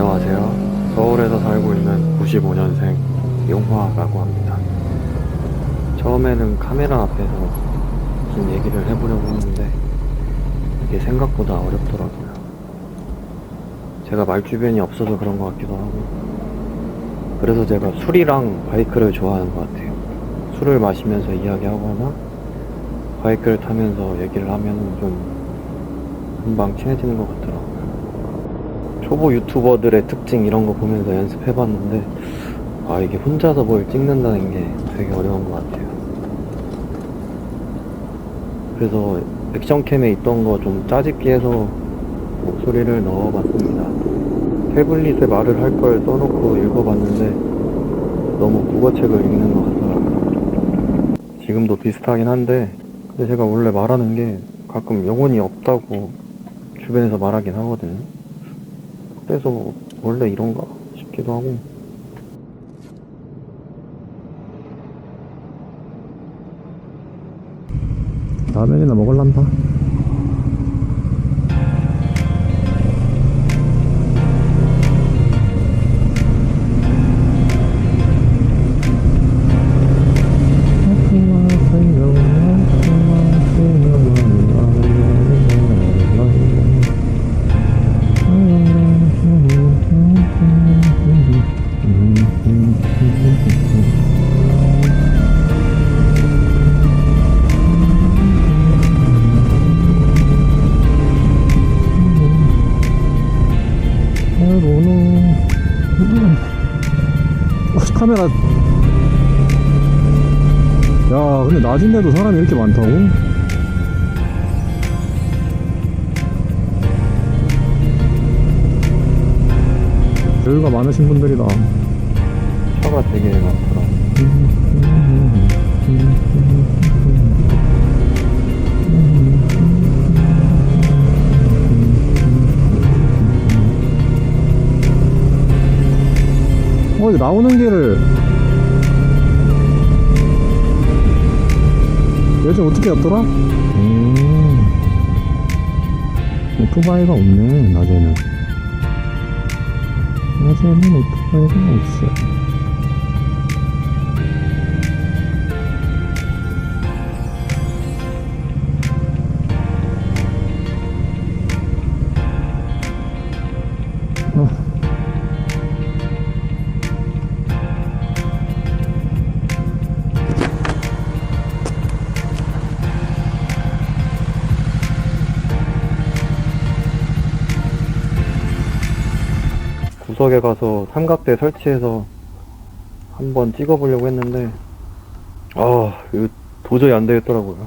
안녕하세요. 서울에서 살고 있는 95년생 용화라고 합니다. 처음에는 카메라 앞에서 무슨 얘기를 해보려고 했는데 이게 생각보다 어렵더라고요. 제가 말주변이 없어서 그런 것 같기도 하고 그래서 제가 술이랑 바이크를 좋아하는 것 같아요. 술을 마시면서 이야기하거나 바이크를 타면서 얘기를 하면 좀 금방 친해지는 것 같더라고요. 초보 유튜버들의 특징 이런 거 보면서 연습해봤는데 아 이게 혼자서 뭘 찍는다는 게 되게 어려운 것 같아요. 그래서 액션캠에 있던 거 좀 짜집기 해서 목소리를 넣어봤습니다. 태블릿에 말을 할 걸 써놓고 읽어봤는데 너무 국어책을 읽는 것 같더라고요. 지금도 비슷하긴 한데 근데 제가 원래 말하는 게 가끔 영혼이 없다고 주변에서 말하긴 하거든요. 그래서 원래 이런가 싶기도 하고. 라면이나 먹을란다 카메라. 야 근데 낮인데도 사람이 이렇게 많다고? 여유가 많으신 분들이다. 차가 되게 많더라 어, 이거 나오는 길을 요즘 어떻게 갔더라? 음, 오토바이가 없네, 낮에는. 낮에는 오토바이가 없어. 어. 구석에 가서 삼각대 설치해서 한번 찍어보려고 했는데 아 이거 도저히 안 되겠더라고요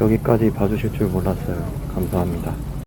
여기까지 봐주실 줄 몰랐어요. 감사합니다